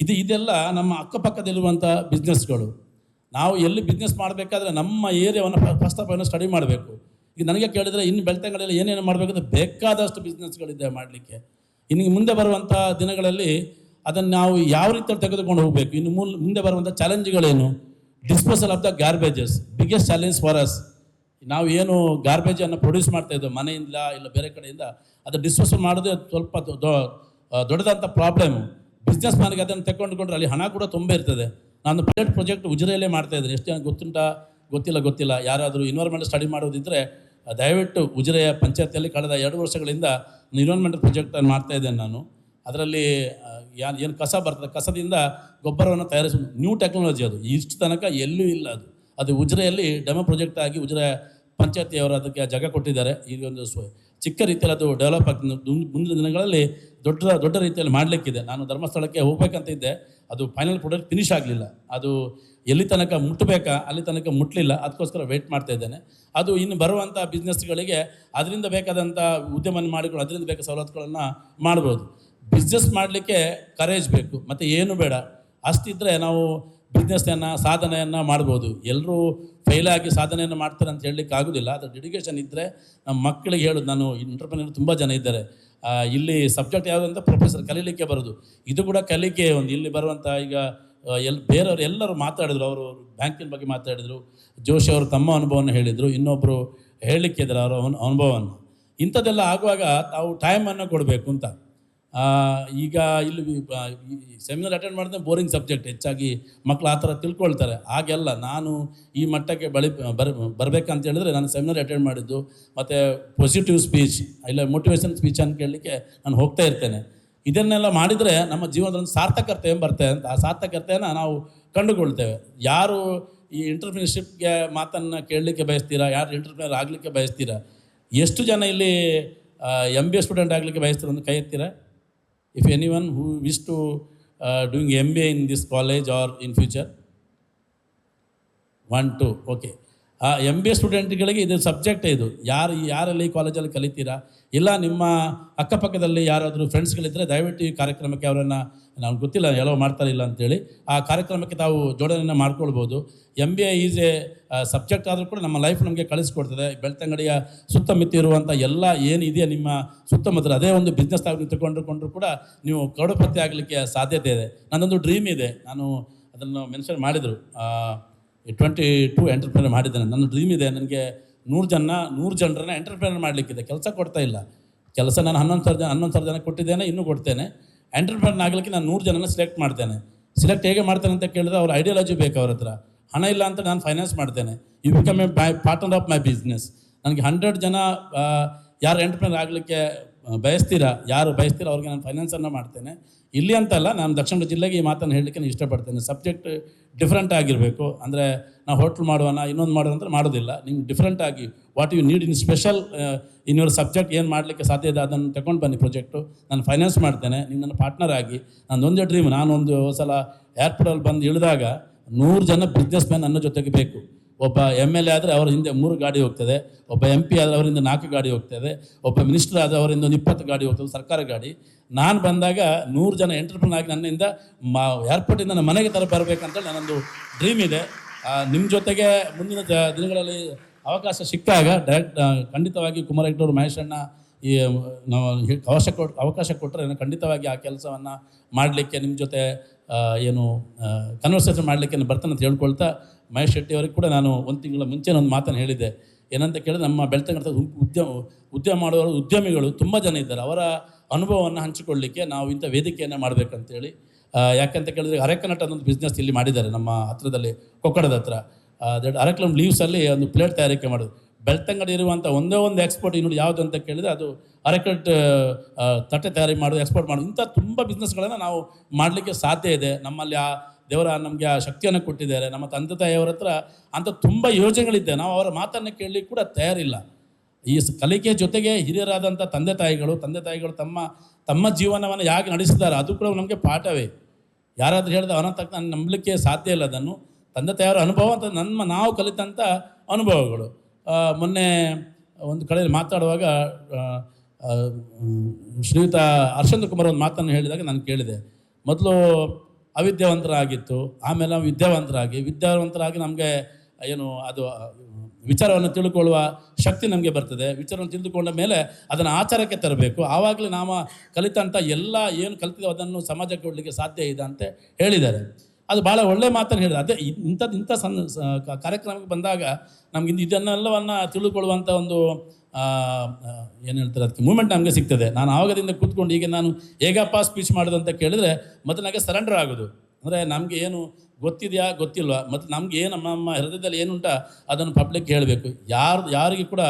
ಇದು ಇದೆಲ್ಲ ನಮ್ಮ ಅಕ್ಕಪಕ್ಕದಲ್ಲಿರುವಂಥ ಬಿಸ್ನೆಸ್ಗಳು ನಾವು ಎಲ್ಲಿ ಬಿಸ್ನೆಸ್ ಮಾಡಬೇಕಾದ್ರೆ ನಮ್ಮ ಏರಿಯಾವನ್ನು ಫಸ್ಟ್ ಆಫ್ ಸ್ಟಡಿ ಮಾಡಬೇಕು. ಈಗ ನನಗೆ ಕೇಳಿದರೆ ಇನ್ನು ಬೆಳ್ತಂಗಡಿಯಲ್ಲಿ ಏನೇನು ಮಾಡಬೇಕಂದ್ರೆ ಬೇಕಾದಷ್ಟು ಬಿಸ್ನೆಸ್ಗಳಿದೆ ಮಾಡಲಿಕ್ಕೆ. ಇನ್ನು ಮುಂದೆ ಬರುವಂಥ ದಿನಗಳಲ್ಲಿ ಅದನ್ನು ನಾವು ಯಾವ ರೀತಿಯಲ್ಲಿ ತೆಗೆದುಕೊಂಡು ಹೋಗಬೇಕು? ಇನ್ನು ಮುಂದೆ ಬರುವಂಥ ಚಾಲೆಂಜ್ಗಳೇನು disposal of the garbages biggest challenge for us ನಾವು ಏನು ಗಾರ್ಬೇಜನ್ನು ಪ್ರೊಡ್ಯೂಸ್ ಮಾಡ್ತಾ ಇದ್ದೋ ಮನೆಯಿಂದ ಇಲ್ಲ ಬೇರೆ ಕಡೆಯಿಂದ, ಅದು ಡಿಸ್ಪೋಸಲ್ ಮಾಡೋದೇ ಸ್ವಲ್ಪ ದೊಡ್ಡದಂಥ ಪ್ರಾಬ್ಲಮ್ ಬಿಸ್ನೆಸ್ ಮ್ಯಾನ್ಗೆ ಅದನ್ನು ತಗೊಂಡುಕೊಂಡ್ರೆ ಅಲ್ಲಿ ಹಣ ಕೂಡ ತುಂಬ ಇರ್ತದೆ. ನಾನು ಪೈಲಟ್ ಪ್ರಾಜೆಕ್ಟ್ ಉಜಿರೆಯಲ್ಲೇ ಮಾಡ್ತಾ ಇದ್ದೀನಿ. ಎಷ್ಟು ಗೊತ್ತುಂಟಾ? ಗೊತ್ತಿಲ್ಲ ಗೊತ್ತಿಲ್ಲ. ಯಾರಾದರೂ ಇನ್ವೈರ್ಮೆಂಟ್ ಸ್ಟಡಿ ಮಾಡೋದಿದ್ದರೆ ದಯವಿಟ್ಟು ಉಜಿರೆಯ ಪಂಚಾಯತಿಯಲ್ಲಿ ಕಳೆದ ಎರಡು ವರ್ಷಗಳಿಂದ ಎನ್ವಿರಾನ್ಮೆಂಟಲ್ ಪ್ರಾಜೆಕ್ಟನ್ನು ಮಾಡ್ತಾ ಇದ್ದೇನೆ ನಾನು. ಅದರಲ್ಲಿ ಏನು ಕಸ ಬರ್ತದೆ, ಕಸದಿಂದ ಗೊಬ್ಬರವನ್ನು ತಯಾರಿಸೋ ನ್ಯೂ ಟೆಕ್ನಾಲಜಿ ಅದು. ಇಷ್ಟು ತನಕ ಎಲ್ಲೂ ಇಲ್ಲ ಅದು. ಅದು ಉಜಿರೆಯಲ್ಲಿ ಡೆಮೋ ಪ್ರಾಜೆಕ್ಟ್ ಆಗಿ ಉಜಿರೆ ಪಂಚಾಯತಿಯವರು ಅದಕ್ಕೆ ಜಾಗ ಕೊಟ್ಟಿದ್ದಾರೆ. ಈಗ ಒಂದು ಚಿಕ್ಕ ರೀತಿಯಲ್ಲಿ ಅದು ಡೆವಲಪ್ ಆಗ್ತದೆ. ಮುಂದಿನ ದಿನಗಳಲ್ಲಿ ದೊಡ್ಡ ದೊಡ್ಡ ರೀತಿಯಲ್ಲಿ ಮಾಡಲಿಕ್ಕಿದೆ. ನಾನು ಧರ್ಮಸ್ಥಳಕ್ಕೆ ಹೋಗ್ಬೇಕಂತ ಇದ್ದೆ ಅದು ಫೈನಲ್ ಪ್ರಾಡಕ್ಟ್ ಫಿನಿಶ್ ಆಗಲಿಲ್ಲ. ಅದು ಎಲ್ಲಿ ತನಕ ಮುಟ್ಟಬೇಕಾ ಅಲ್ಲಿ ತನಕ ಮುಟ್ಟಲಿಲ್ಲ ಅದಕ್ಕೋಸ್ಕರ ವೆಯ್ಟ್ ಮಾಡ್ತಾ ಇದ್ದೇನೆ. ಅದು ಇನ್ನು ಬರುವಂಥ ಬಿಸ್ನೆಸ್ಗಳಿಗೆ ಅದರಿಂದ ಬೇಕಾದಂಥ ಉದ್ಯಮವನ್ನು ಮಾಡಿಕೊಂಡು ಅದರಿಂದ ಬೇಕಾದ ಸವಲತ್ತುಗಳನ್ನು ಮಾಡ್ಬೋದು. ಬಿಸ್ನೆಸ್ ಮಾಡಲಿಕ್ಕೆ ಕರೇಜ್ ಬೇಕು, ಮತ್ತು ಏನು ಬೇಡ. ಅಷ್ಟಿದ್ದರೆ ನಾವು ಬಿಸ್ನೆಸ್ನನ್ನು ಸಾಧನೆಯನ್ನು ಮಾಡ್ಬೋದು. ಎಲ್ಲರೂ ಫೇಲ್ ಸಾಧನೆಯನ್ನು ಮಾಡ್ತಾರೆ ಅಂತ ಹೇಳಲಿಕ್ಕೆ ಆಗೋದಿಲ್ಲ, ಆದರೆ ಡೆಡಿಕೇಶನ್ ಇದ್ದರೆ ನಮ್ಮ ಮಕ್ಕಳಿಗೆ ಹೇಳೋದು ನಾನು ಇಂಟರ್ಪ್ರಿನರ್ ತುಂಬ ಜನ ಇದ್ದಾರೆ. ಇಲ್ಲಿ ಸಬ್ಜೆಕ್ಟ್ ಯಾವುದು ಅಂತ ಪ್ರೊಫೆಸರ್ ಕಲೀಲಿಕ್ಕೆ ಬರೋದು. ಇದು ಕೂಡ ಕಲಿಕೆ, ಒಂದು ಇಲ್ಲಿ ಬರುವಂಥ ಈಗ ಎಲ್, ಬೇರೆಯವರು ಎಲ್ಲರೂ ಮಾತಾಡಿದರು, ಅವರು ಬ್ಯಾಂಕಿನ ಬಗ್ಗೆ ಮಾತಾಡಿದರು. ಜೋಶಿ ಅವರು ತಮ್ಮ ಅನುಭವವನ್ನು ಹೇಳಿದರು. ಇನ್ನೊಬ್ಬರು ಹೇಳಲಿಕ್ಕೆ ಇದ್ದರು ಅವರ ಅನು- ಅನುಭವವನ್ನು. ಇಂಥದ್ದೆಲ್ಲ ಆಗುವಾಗ ತಾವು ಟೈಮನ್ನು ಕೊಡಬೇಕು ಅಂತ. ಈಗ ಇಲ್ಲಿ ಸೆಮಿನಾರ್ ಅಟೆಂಡ್ ಮಾಡಿದ್ರೆ ಬೋರಿಂಗ್ ಸಬ್ಜೆಕ್ಟ್ ಹೆಚ್ಚಾಗಿ ಮಕ್ಕಳು ಆ ಥರ ತಿಳ್ಕೊಳ್ತಾರೆ. ಹಾಗೆಲ್ಲ ನಾನು ಈ ಮಟ್ಟಕ್ಕೆ ಬಳಿ, ಬರ್, ಬರಬೇಕಂತ ಹೇಳಿದ್ರೆ ನಾನು ಸೆಮಿನಾರ್ ಅಟೆಂಡ್ ಮಾಡಿದ್ದು, ಮತ್ತು ಪಾಸಿಟಿವ್ ಸ್ಪೀಚ್ ಇಲ್ಲ ಮೋಟಿವೇಶನ್ ಸ್ಪೀಚ್ ಅಂತ ಕೇಳಲಿಕ್ಕೆ ನಾನು ಹೋಗ್ತಾ ಇರ್ತೇನೆ. ಇದನ್ನೆಲ್ಲ ಮಾಡಿದರೆ ನಮ್ಮ ಜೀವನದಲ್ಲಿ ಸಾರ್ಥಕತೆ ಬರುತ್ತೆ ಅಂತ. ಆ ಸಾರ್ಥಕತೆಯನ್ನು ನಾವು ಕಂಡುಕೊಳ್ತೇವೆ. ಯಾರು ಈ ಇಂಟರ್ಪ್ರಿನರ್ಶಿಪ್ಗೆ ಮಾತನ್ನು ಕೇಳಲಿಕ್ಕೆ ಬಯಸ್ತೀರಾ? ಯಾರು ಇಂಟರ್ಪ್ರಿನರ್ ಆಗಲಿಕ್ಕೆ ಬಯಸ್ತೀರಾ? ಎಷ್ಟು ಜನ ಇಲ್ಲಿ ಎಂ ಬಿ ಎ ಸ್ಟೂಡೆಂಟ್ ಆಗಲಿಕ್ಕೆ ಬಯಸ್ತೀರ ಒಂದು ಕೈ ಎತ್ತೀರಾ? One who wish to doing M B A in this college or in future one two okay ಆ ಎಂ ಬಿ ಎ ಸ್ಟೂಡೆಂಟ್ಗಳಿಗೆ ಇದು ಸಬ್ಜೆಕ್ಟ್ ಇದು. ಯಾರು ಯಾರಲ್ಲಿ ಕಾಲೇಜಲ್ಲಿ ಕಲಿತೀರಾ? ಇಲ್ಲ ನಿಮ್ಮ ಅಕ್ಕಪಕ್ಕದಲ್ಲಿ ಯಾರಾದರೂ ಫ್ರೆಂಡ್ಸ್ಗಳಿದ್ದರೆ ದಯವಿಟ್ಟು ಈ ಕಾರ್ಯಕ್ರಮಕ್ಕೆ ಅವರನ್ನು, ನಾವು ಗೊತ್ತಿಲ್ಲ ಎಲ್ಲೋ ಮಾಡ್ತಾರೆ ಇಲ್ಲ ಅಂತೇಳಿ, ಆ ಕಾರ್ಯಕ್ರಮಕ್ಕೆ ತಾವು ಜೋಡಣೆಯನ್ನು ಮಾಡ್ಕೊಳ್ಬೋದು. M B A is a subject ಆದರೂ ಕೂಡ ನಮ್ಮ ಲೈಫ್ ನಮಗೆ ಕಳಿಸ್ಕೊಡ್ತದೆ. ಬೆಳ್ತಂಗಡಿಯ ಸುತ್ತಮುತ್ತ ಇರುವಂಥ ಎಲ್ಲ ಏನಿದೆಯಾ ನಿಮ್ಮ ಸುತ್ತಮುತ್ತ ಅದೇ ಒಂದು ಬಿಸ್ನೆಸ್ ಆಗಿ ನಿಂತುಕೊಂಡ್ರು ಕೂಡ ನೀವು ಕರಡುಪತಿ ಆಗಲಿಕ್ಕೆ ಸಾಧ್ಯತೆ ಇದೆ. ನನ್ನೊಂದು ಡ್ರೀಮ್ ಇದೆ. ನಾನು ಅದನ್ನು ಮೆನ್ಷನ್ ಮಾಡಿದರು. ಟ್ವೆಂಟಿ ಟು ಎಂಟರ್ಪ್ರಿನರ್ ಮಾಡಿದ್ದೇನೆ. ನನ್ನ ಡ್ರೀಮ್ ಇದೆ. ನನಗೆ ನೂರು ಜನ, ನೂರು ಜನರನ್ನ ಎಂಟರ್ಪ್ರಿನರ್ ಮಾಡಲಿಕ್ಕಿದೆ. ಕೆಲಸ ಕೊಡ್ತಾ ಇಲ್ಲ. ಕೆಲಸ ನಾನು ಹನ್ನೊಂದು ಸಾವಿರ ಜನ, ಹನ್ನೊಂದು ಸಾವಿರ ಜನ ಕೊಟ್ಟಿದ್ದೇನೆ, ಇನ್ನೂ ಕೊಡ್ತೇನೆ. ಎಂಟರ್ಪ್ರಿನರ್ ಆಗಲಿಕ್ಕೆ ನಾನು ನೂರು ಜನನ ಸೆಲೆಕ್ಟ್ ಮಾಡ್ತೇನೆ. ಸೆಲೆಕ್ಟ್ ಹೇಗೆ ಮಾಡ್ತೇನೆ ಅಂತ ಕೇಳಿದ್ರೆ ಅವ್ರ ಐಡಿಯಾಲಜಿ ಬೇಕು ಅವ್ರ ಹತ್ರ. ಹಣ ಇಲ್ಲ ಅಂತ ನಾನು ಫೈನಾನ್ಸ್ ಮಾಡ್ತೇನೆ. You become a my partner of my business ನನಗೆ ಹಂಡ್ರೆಡ್ ಜನ ಯಾರು ಎಂಟರ್ಪ್ರಿನರ್ ಆಗಲಿಕ್ಕೆ ಬಯಸ್ತೀರಾ? ಯಾರು ಬಯಸ್ತೀರಾ? ಅವ್ರಿಗೆ ನಾನು ಫೈನಾನ್ಸನ್ನು ಮಾಡ್ತೇನೆ. ಇಲ್ಲಿ ಅಂತಲ್ಲ ನಾನು ದಕ್ಷಿಣ ಜಿಲ್ಲೆಗೆ ಈ ಮಾತನ್ನು ಹೇಳಲಿಕ್ಕೆ ನಾನು ಇಷ್ಟಪಡ್ತೇನೆ. ಸಬ್ಜೆಕ್ಟ್ ಡಿಫ್ರೆಂಟ್ ಆಗಿರಬೇಕು. ಅಂದರೆ ನಾವು ಹೋಟ್ಲ್ ಮಾಡೋಣ ಇನ್ನೊಂದು ಮಾಡೋಣ ಅಂತ ಮಾಡೋದಿಲ್ಲ. ನಿಮ್ಗೆ ಡಿಫ್ರೆಂಟ್ ಆಗಿ what you need in special in your subject ಏನು ಮಾಡಲಿಕ್ಕೆ ಸಾಧ್ಯ ಇದೆ ಅದನ್ನು ತಗೊಂಡು ಬನ್ನಿ ಪ್ರೊಜೆಕ್ಟು ನಾನು ಫೈನಾನ್ಸ್ ಮಾಡ್ತೇನೆ ನೀವು ನನ್ನ ಪಾರ್ಟ್ನರ್ ಆಗಿ. ನಂದೊಂದೇ ಡ್ರೀಮ್ ನಾನು ಒಂದು ಸಲ ಏರ್ಪೋರ್ಟಲ್ಲಿ ಬಂದು ಇಳಿದಾಗ ನೂರು ಜನ ಬಿಸ್ನೆಸ್ ಮ್ಯಾನ್ ನನ್ನ ಜೊತೆಗೆ ಬೇಕು. ಒಬ್ಬ ಎಂ ಎಲ್ ಎ ಆದರೆ ಅವರ ಹಿಂದೆ ಮೂರು ಗಾಡಿ ಹೋಗ್ತದೆ, ಒಬ್ಬ ಎಂ ಪಿ ಆದರೆ ಅವರಿಂದ ನಾಲ್ಕು ಗಾಡಿ ಹೋಗ್ತದೆ, ಒಬ್ಬ ಮಿನಿಸ್ಟರ್ ಆದರೆ ಅವರಿಂದ ಒಂದು ಇಪ್ಪತ್ತು ಗಾಡಿ ಹೋಗ್ತದೆ, ಸರ್ಕಾರ ಗಾಡಿ. ನಾನು ಬಂದಾಗ ನೂರು ಜನ ಎಂಟ್ರಪ್ರನ್ ಆಗಿ ನನ್ನಿಂದ ಮಾ ಏರ್ಪೋರ್ಟಿಂದ ನನ್ನ ಮನೆಗೆ ತರ ಬರಬೇಕಂತೇಳಿ ನನ್ನೊಂದು ಡ್ರೀಮ್ ಇದೆ. ನಿಮ್ಮ ಜೊತೆಗೆ ಮುಂದಿನ ದಿನಗಳಲ್ಲಿ ಅವಕಾಶ ಸಿಕ್ಕಾಗ ಡೈರೆಕ್ಟ್ ಖಂಡಿತವಾಗಿ ಕುಮಾರಯ್ಯನವರು ಮಹೇಶಣ್ಣ ಈ ನಾವು ಅವಕಾಶ ಅವಶ್ಯ ಕೊಟ್, ಅವಕಾಶ ಕೊಟ್ಟರೆ ಖಂಡಿತವಾಗಿ ಆ ಕೆಲಸವನ್ನು ಮಾಡಲಿಕ್ಕೆ ನಿಮ್ಮ ಜೊತೆ ಏನು ಕನ್ವರ್ಸೇಷನ್ ಮಾಡಲಿಕ್ಕೆ ಬರ್ತಾನೆ ಅಂತ ಹೇಳ್ಕೊಳ್ತಾ ಮಹೇಶ್ ಶೆಟ್ಟಿ ಅವರಿಗೆ ಕೂಡ ನಾನು ಒಂದು ತಿಂಗಳ ಮುಂಚೆ ಒಂದು ಮಾತನ್ನು ಹೇಳಿದ್ದೆ. ಏನಂತ ಕೇಳಿದ್ರೆ ನಮ್ಮ ಬೆಳ್ತಕ್ಕಂಥ ಉದ್ಯಮ ಉದ್ಯಮ ಮಾಡುವವರು ಉದ್ಯಮಿಗಳು ತುಂಬ ಜನ ಇದ್ದಾರೆ. ಅವರ ಅನುಭವವನ್ನು ಹಂಚಿಕೊಳ್ಳಲಿಕ್ಕೆ ನಾವು ಇಂಥ ವೇದಿಕೆಯನ್ನು ಮಾಡಬೇಕಂತೇಳಿ. ಯಾಕೆ ಯಾಕಂತ ಕೇಳಿದ್ರೆ ಅರೆಕನಟ್ ಅನ್ನೊಂದು ಬಿಸ್ನೆಸ್ ಇಲ್ಲಿ ಮಾಡಿದ್ದಾರೆ ನಮ್ಮ ಹತ್ರದಲ್ಲಿ, ಕೊಕ್ಕಡದ ಹತ್ರ. ದಟ್ ಅರೆಕ್ಲಮ್ ಲೀವ್ಸಲ್ಲಿ ಒಂದು ಪ್ಲೇಟ್ ತಯಾರಿಕೆ ಮಾಡೋದು. ಬೆಳ್ತಂಗಡಿ ಇರುವಂಥ ಒಂದೇ ಒಂದು ಎಕ್ಸ್ಪೋರ್ಟ್ ಇನ್ನೂ ಯಾವುದು ಅಂತ ಕೇಳಿದರೆ ಅದು ಅರೆಕಟ್ ತಟ್ಟೆ ತಯಾರಿ ಮಾಡೋದು ಎಕ್ಸ್ಪೋರ್ಟ್ ಮಾಡೋದು. ಇಂಥ ತುಂಬ ಬಿಸ್ನೆಸ್ಗಳನ್ನು ನಾವು ಮಾಡಲಿಕ್ಕೆ ಸಾಧ್ಯ ಇದೆ. ನಮ್ಮಲ್ಲಿ ಆ ದೇವರ ನಮಗೆ ಆ ಶಕ್ತಿಯನ್ನು ಕೊಟ್ಟಿದ್ದಾರೆ. ನಮ್ಮ ತಂದೆ ತಾಯಿಯವರ ಹತ್ರ ಅಂಥ ತುಂಬ ಯೋಜನೆಗಳಿದ್ದೆ ನಾವು ಅವರ ಮಾತನ್ನು ಕೇಳಲಿಕ್ಕೆ ಕೂಡ ತಯಾರಿಲ್ಲ. ಈ ಕಲಿಕೆ ಜೊತೆಗೆ ಹಿರಿಯರಾದಂಥ ತಂದೆ ತಾಯಿಗಳು ತಂದೆ ತಾಯಿಗಳು ತಮ್ಮ ತಮ್ಮ ಜೀವನವನ್ನು ಹೇಗೆ ನಡೆಸಿದ್ದಾರೆ ಅದು ಕೂಡ ನಮಗೆ ಪಾಠವೇ. ಯಾರಾದರೂ ಹೇಳಿದ ಅವನ ತಕ್ಕ ನಾನು ನಂಬಲಿಕ್ಕೆ ಸಾಧ್ಯ ಇಲ್ಲ ಅದನ್ನು. ತಂದೆ ತಾಯಿಯವರ ಅನುಭವ ಅಂತ ನಮ್ಮ ನಾವು ಕಲಿತಂಥ ಅನುಭವಗಳು. ಮೊನ್ನೆ ಒಂದು ಕಡೆ ಮಾತಾಡುವಾಗ ಶ್ರೀಯುತ ಹರ್ಷಂದ್ರ ಕುಮಾರ್ ಒಂದು ಮಾತನ್ನು ಹೇಳಿದಾಗ ನಾನು ಕೇಳಿದೆ. ಮೊದಲು ಅವಿದ್ಯಾವಂತರಾಗಿತ್ತು. ಆಮೇಲೆ ನಾವು ವಿದ್ಯಾವಂತರಾಗಿ ವಿದ್ಯಾವಂತರಾಗಿ ನಮಗೆ ಏನು ಅದು, ವಿಚಾರವನ್ನು ತಿಳ್ಕೊಳ್ಳುವ ಶಕ್ತಿ ನಮಗೆ ಬರ್ತದೆ. ವಿಚಾರವನ್ನು ತಿಳಿದುಕೊಂಡ ಮೇಲೆ ಅದನ್ನು ಆಚಾರಕ್ಕೆ ತರಬೇಕು. ಆವಾಗಲೇ ನಾವು ಕಲಿತಂಥ ಎಲ್ಲ ಏನು ಕಲಿತಿದ್ದೋ ಅದನ್ನು ಸಮಾಜಕ್ಕೆ ಕೊಡಲಿಕ್ಕೆ ಸಾಧ್ಯ ಇದೆ ಅಂತ ಹೇಳಿದ್ದಾರೆ. ಅದು ಭಾಳ ಒಳ್ಳೆ ಮಾತನ್ನು ಹೇಳಿದೆ ಅದೇ ಇಂಥದ್ದು ಇಂಥ ಸಣ್ಣ ಕಾರ್ಯಕ್ರಮಕ್ಕೆ ಬಂದಾಗ ನಮ್ಗೆ ಇದು- ಇದನ್ನೆಲ್ಲವನ್ನು ತಿಳಿದುಕೊಳ್ಳುವಂಥ ಒಂದು ಏನು ಹೇಳ್ತಾರೆ, ಅದಕ್ಕೆ ಮೂಮೆಂಟ್ ನಮಗೆ ಸಿಗ್ತದೆ. ನಾನು ಆವಾಗದಿಂದ ಕೂತ್ಕೊಂಡು ಈಗ ನಾನು ಹೇಗಪ್ಪ ಸ್ಪೀಚ್ ಮಾಡೋದು ಅಂತ ಕೇಳಿದ್ರೆ ಮತ್ತು ನನಗೆ ಸರೆಂಡರ್ ಆಗೋದು. ಅಂದರೆ ನಮಗೆ ಏನು ಗೊತ್ತಿದೆಯಾ, ಗೊತ್ತಿಲ್ವಾ? ಮತ್ತು ನಮ್ಗೆ ಏನು ನಮ್ಮ ನಮ್ಮ ಹೃದಯದಲ್ಲಿ ಏನುಂಟ, ಅದನ್ನು ಪಬ್ಲಿಕ್ ಹೇಳಬೇಕು. ಯಾರು, ಯಾರಿಗೆ ಕೂಡ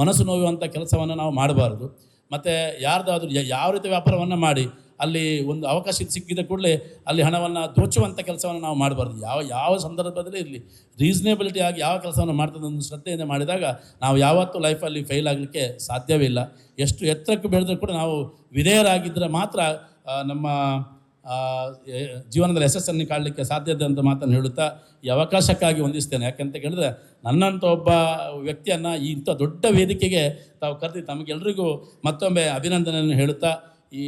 ಮನಸ್ಸು ನೋಯುವಂಥ ಕೆಲಸವನ್ನು ನಾವು ಮಾಡಬಾರ್ದು. ಮತ್ತು ಯಾರ್ದಾದ್ರೂ ಯಾವ ರೀತಿ ವ್ಯಾಪಾರವನ್ನು ಮಾಡಿ ಅಲ್ಲಿ ಒಂದು ಅವಕಾಶ ಸಿಕ್ಕಿದ ಕೂಡಲೇ ಅಲ್ಲಿ ಹಣವನ್ನು ದೋಚುವಂಥ ಕೆಲಸವನ್ನು ನಾವು ಮಾಡಬಾರ್ದು. ಯಾವ ಯಾವ ಸಂದರ್ಭದಲ್ಲಿ ಇರಲಿ ರೀಸನೇಬಿಲಿಟಿ ಆಗಿ ಯಾವ ಕೆಲಸವನ್ನು ಮಾಡ್ತದೆ ಒಂದು ಶ್ರದ್ಧೆಯಿಂದ ಮಾಡಿದಾಗ ನಾವು ಯಾವತ್ತೂ ಲೈಫಲ್ಲಿ ಫೇಲ್ ಆಗಲಿಕ್ಕೆ ಸಾಧ್ಯವೇ ಇಲ್ಲ. ಎಷ್ಟು ಎತ್ತರಕ್ಕೆ ಬೆಳೆದರೂ ಕೂಡ ನಾವು ವಿಧೇಯರಾಗಿದ್ದರೆ ಮಾತ್ರ ನಮ್ಮ ಜೀವನದಲ್ಲಿ ಯಶಸ್ಸನ್ನು ಕಾಡಲಿಕ್ಕೆ ಸಾಧ್ಯತೆ ಅಂತ ಮಾತನ್ನು ಹೇಳುತ್ತಾ ಈ ಅವಕಾಶಕ್ಕಾಗಿ ಹೊಂದಿಸ್ತೇನೆ ಯಾಕಂತ ಕೇಳಿದ್ರೆ ನನ್ನಂಥ ಒಬ್ಬ ವ್ಯಕ್ತಿಯನ್ನು ಇಂಥ ದೊಡ್ಡ ವೇದಿಕೆಗೆ ತಾವು ಕರೆದು ತಮಗೆಲ್ಲರಿಗೂ ಮತ್ತೊಮ್ಮೆ ಅಭಿನಂದನೆಯನ್ನು ಹೇಳುತ್ತಾ ಈ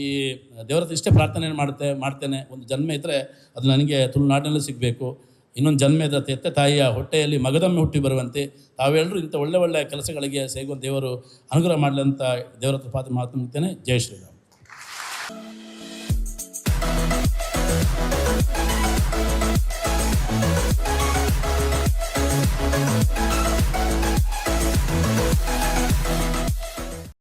ದೇವರ ಇಷ್ಟೇ ಪ್ರಾರ್ಥನೆ ಮಾಡುತ್ತೆ, ಮಾಡ್ತೇನೆ. ಒಂದು ಜನ್ಮ ಇದ್ದರೆ ಅದು ನನಗೆ ತುಳುನಾಡಿನಲ್ಲಿ ಸಿಗಬೇಕು. ಇನ್ನೊಂದು ಜನ್ಮ ಇದ್ರೆ ಎತ್ತ ತಾಯಿಯ ಹೊಟ್ಟೆಯಲ್ಲಿ ಮಗದಮ್ಮೆ ಹುಟ್ಟಿ ಬರುವಂತೆ. ತಾವೆಲ್ಲರೂ ಇಂಥ ಒಳ್ಳೆ ಒಳ್ಳೆಯ ಕೆಲಸಗಳಿಗೆ ಸೇಗುವ ದೇವರು ಅನುಗ್ರಹ ಮಾಡಲಿ ಅಂತ ದೇವರ ಪಾತ್ರ ಮಾತು ಮುಗ್ತೇನೆ ಜಯ ಶ್ರೀರಾಮ್.